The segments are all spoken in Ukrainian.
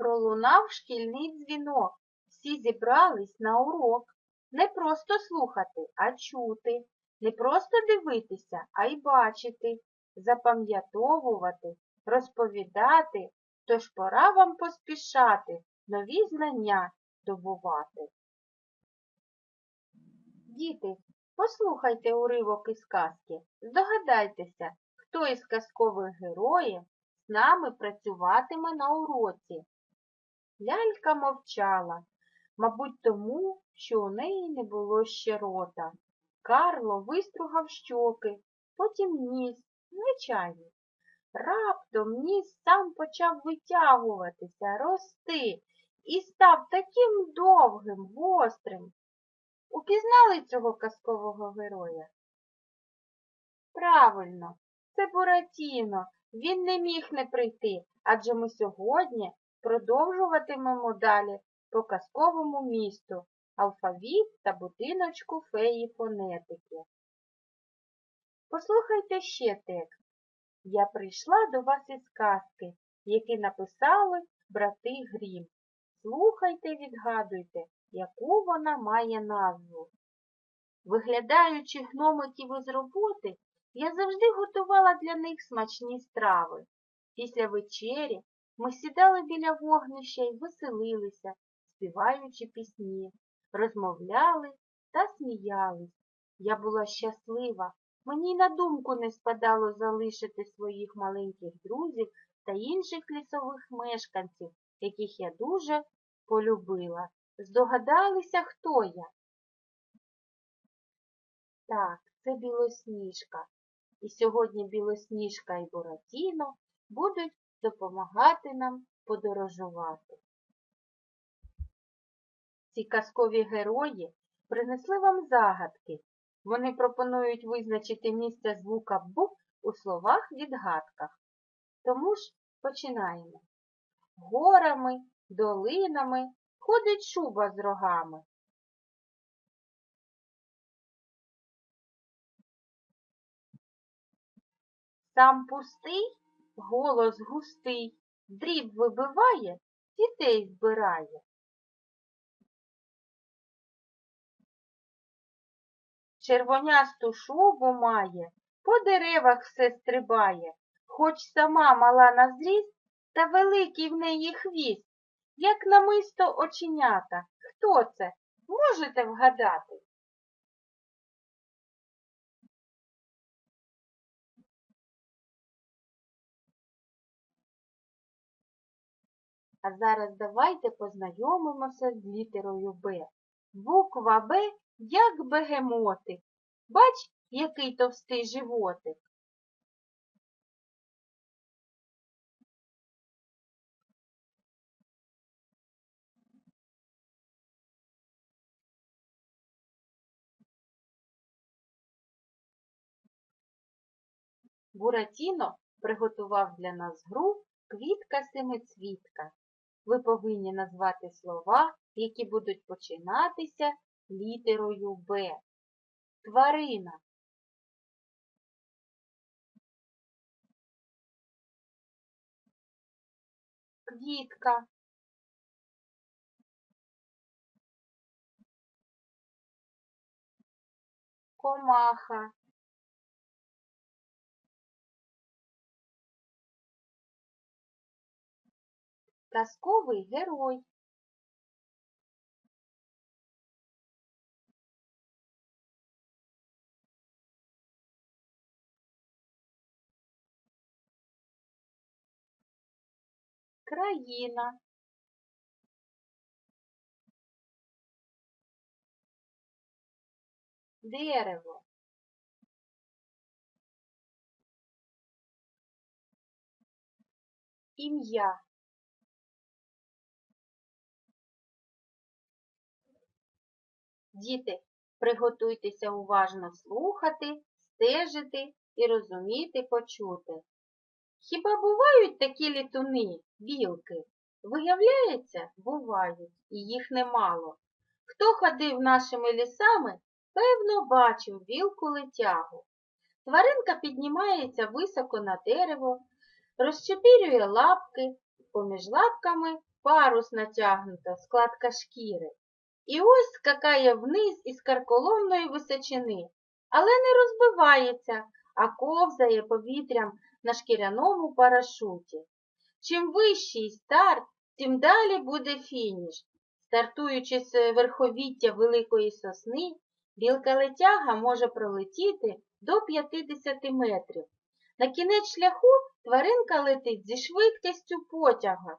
Пролунав шкільний дзвінок. Всі зібрались на урок. Не просто слухати, а чути. Не просто дивитися, а й бачити, запам'ятовувати, розповідати. Тож пора вам поспішати, нові знання добувати. Діти, послухайте уривок із казки. Здогадайтеся, хто із казкових героїв з нами працюватиме на уроці. Лялька мовчала, мабуть, тому, що у неї не було ще рота. Карло вистругав щоки, потім ніс, звичайно. Раптом ніс сам почав витягуватися, рости і став таким довгим, гострим. Упізнали цього казкового героя? Правильно, це Буратіно. Він не міг не прийти, адже ми сьогодні продовжуватимемо далі по казковому місту алфавіт та будиночку феї фонетики. Послухайте ще текст. Я прийшла до вас із казки, які написали брати Грім. Слухайте, відгадуйте, яку вона має назву. Виглядаючи гномиків із роботи, я завжди готувала для них смачні страви. Після вечері ми сідали біля вогнища і веселилися, співаючи пісні, розмовляли та сміялись. Я була щаслива, мені й на думку не спадало залишити своїх маленьких друзів та інших лісових мешканців, яких я дуже полюбила. Здогадалися, хто я? Так, це білосніжка. І сьогодні білосніжка і Буратіно будуть допомагати нам подорожувати. Ці казкові герої принесли вам загадки. Вони пропонують визначити місце звука Б у словах-відгадках. Тому ж починаємо. Горами, долинами ходить шуба з рогами. Сам пустий, голос густий, дріб вибиває, дітей збирає. Червонясту шубу має, по деревах все стрибає, хоч сама мала на зріст, та великий в неї хвіст, як намисто оченята. Хто це? Можете вгадати? А зараз давайте познайомимося з літерою Б. Буква Б як бегемотик. Бач, який товстий животик. Буратіно приготував для нас гру квітка семицвітка. Ви повинні назвати слова, які будуть починатися літерою Б. Тварина. Квітка. Комаха. Казковий герой. Країна. Дерево. Ім'я. Діти, приготуйтеся уважно слухати, стежити і розуміти, почути. Хіба бувають такі літуни, білки? Виявляється, бувають, і їх немало. Хто ходив нашими лісами, певно, бачив білку летягу. Тваринка піднімається високо на дерево, розчепірює лапки поміж лапками парус натягнуто, складка шкіри. І ось скакає вниз із карколомної височини, але не розбивається, а ковзає повітрям на шкіряному парашуті. Чим вищий старт, тим далі буде фініш. Стартуючи з верховіття великої сосни, білка летяга може пролетіти до 50 метрів. На кінець шляху тваринка летить зі швидкістю потяга.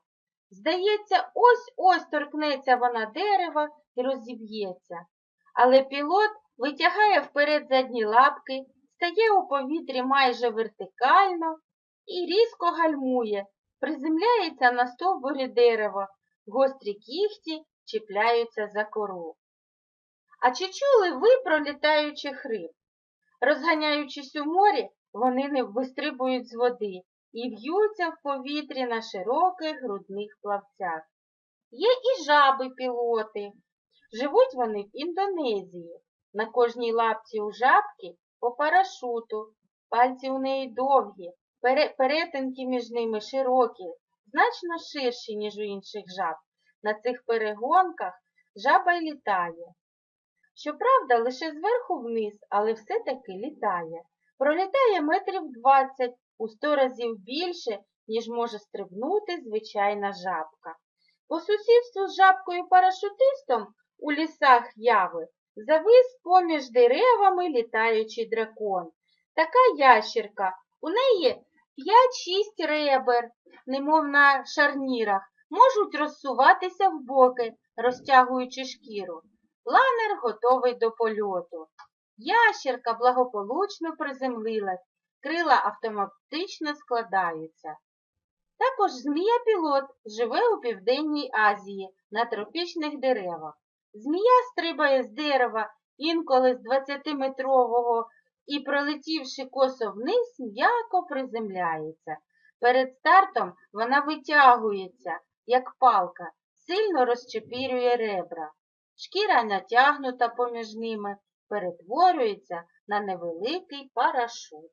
Здається, ось-ось торкнеться вона дерева і розіб'ється. Але пілот витягає вперед задні лапки, стає у повітрі майже вертикально і різко гальмує, приземляється на стовбурі дерева, гострі кігті чіпляються за кору. А чи чули ви про літаючих риб? Розганяючись у морі, вони не вистрибують з води і в'ються в повітрі на широких грудних плавцях. Є і жаби-пілоти. Живуть вони в Індонезії. На кожній лапці у жабки по парашуту, пальці у неї довгі, перетинки між ними широкі, значно ширші, ніж у інших жаб. На цих перегонках жаба й літає. Щоправда, лише зверху вниз, але все-таки літає. Пролітає метрів 20 у 100 разів більше, ніж може стрибнути звичайна жабка. По сусідству з жабкою-парашутистом у лісах яви завис поміж деревами літаючий дракон. Така ящерка, у неї 5-6 ребер, немов на шарнірах, можуть розсуватися в боки, розтягуючи шкіру. Планер готовий до польоту. Ящерка благополучно приземлилась, крила автоматично складаються. Також змія-пілот живе у Південній Азії на тропічних деревах. Змія стрибає з дерева інколи з 20-метрового і, пролетівши косо вниз, м'яко приземляється. Перед стартом вона витягується, як палка, сильно розчепірює ребра. Шкіра натягнута поміж ними, перетворюється на невеликий парашут.